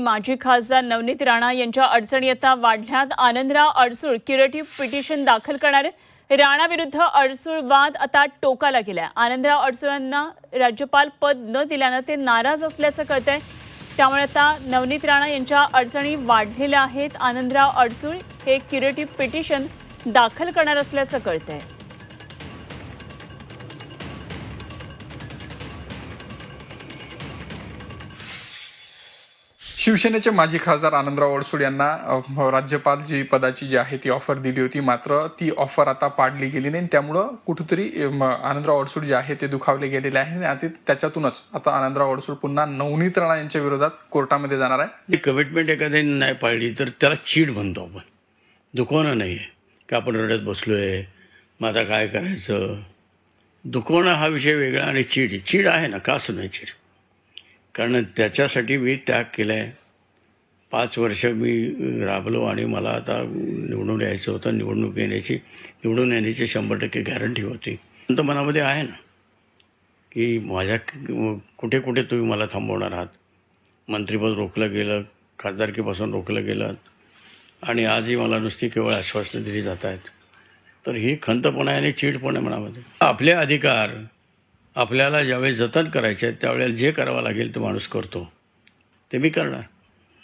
माजी खासदार नवनीत राणा यांच्या अडचणी आता वाढल्यात. आनंदराव अडसूळ क्युरेटिव्ह पिटिशन दाखल करणार. राणा विरुद्ध अडसूळ वाद आता टोकाला गेलाय. आनंदराव अडसूळांना राज्यपाल पद न दिल्यानं ते नाराज असल्याचं कळतंय. त्यामुळे आता नवनीत राणा यांच्या अडचणी वाढलेल्या आहेत. आनंदराव अडसूळ हे क्युरेटिव्ह पिटिशन दाखल करणार असल्याचं कळतंय. शिवसेनेचे माजी खासदार आनंदराव अडसूड यांना राज्यपाल जी पदाची जी आहे ती ऑफर दिली होती. मात्र ती ऑफर आता पाडली गेली नाही. त्यामुळं कुठेतरी आनंदराव अडसूड जे आहे ते दुखावले गेलेले आहे. आणि त्याच्यातूनच आता आनंदराव अडसूड पुन्हा नवनीत राणा यांच्या विरोधात कोर्टामध्ये जाणार आहे. ती कमिटमेंट एखाद्याने नाही पाळली तर त्याला चीड म्हणतो आपण. दुखवणं नाही आहे की आपण रडत बसलो आहे मग आता काय करायचं? दुखवणं हा विषय वेगळा आणि चीड चीड आहे ना का असं नाही चीड? कारण त्याच्यासाठी मी त्याग केला आहे पाच वर्ष मी राबलो आणि मला आता निवडून यायचं होतं. निवडणूक येण्याची निवडून येण्याची शंभर टक्के गॅरंटी होती. तर मनामध्ये आहे ना की माझ्या कुठे कुठे तुम्ही मला थांबवणार आहात? मंत्रीपद रोखलं गेलं खासदारकीपासून रोखलं गेलं आणि आजही मला नुसती केवळ आश्वासनं दिली जात आहेत. तर ही खंतपणा आहे आणि चीडपण आहे मनामध्ये. आपले अधिकार आपल्याला ज्यावेळी जतन करायचे त्यावेळेला जे करावं लागेल तो माणूस करतो. ते मी करणार.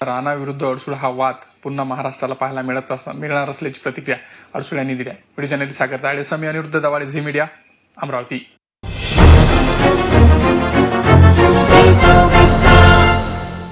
राणाविरुद्ध अडसूळ हा वाद पुन्हा महाराष्ट्राला पाहायला मिळत मिळणार असल्याची प्रतिक्रिया अडसूळ यांनी दिल्या व्हिडिओ जर्नलिस्ट सागर ताळे समी अनिरुद्ध दवाळे झी मीडिया अमरावती.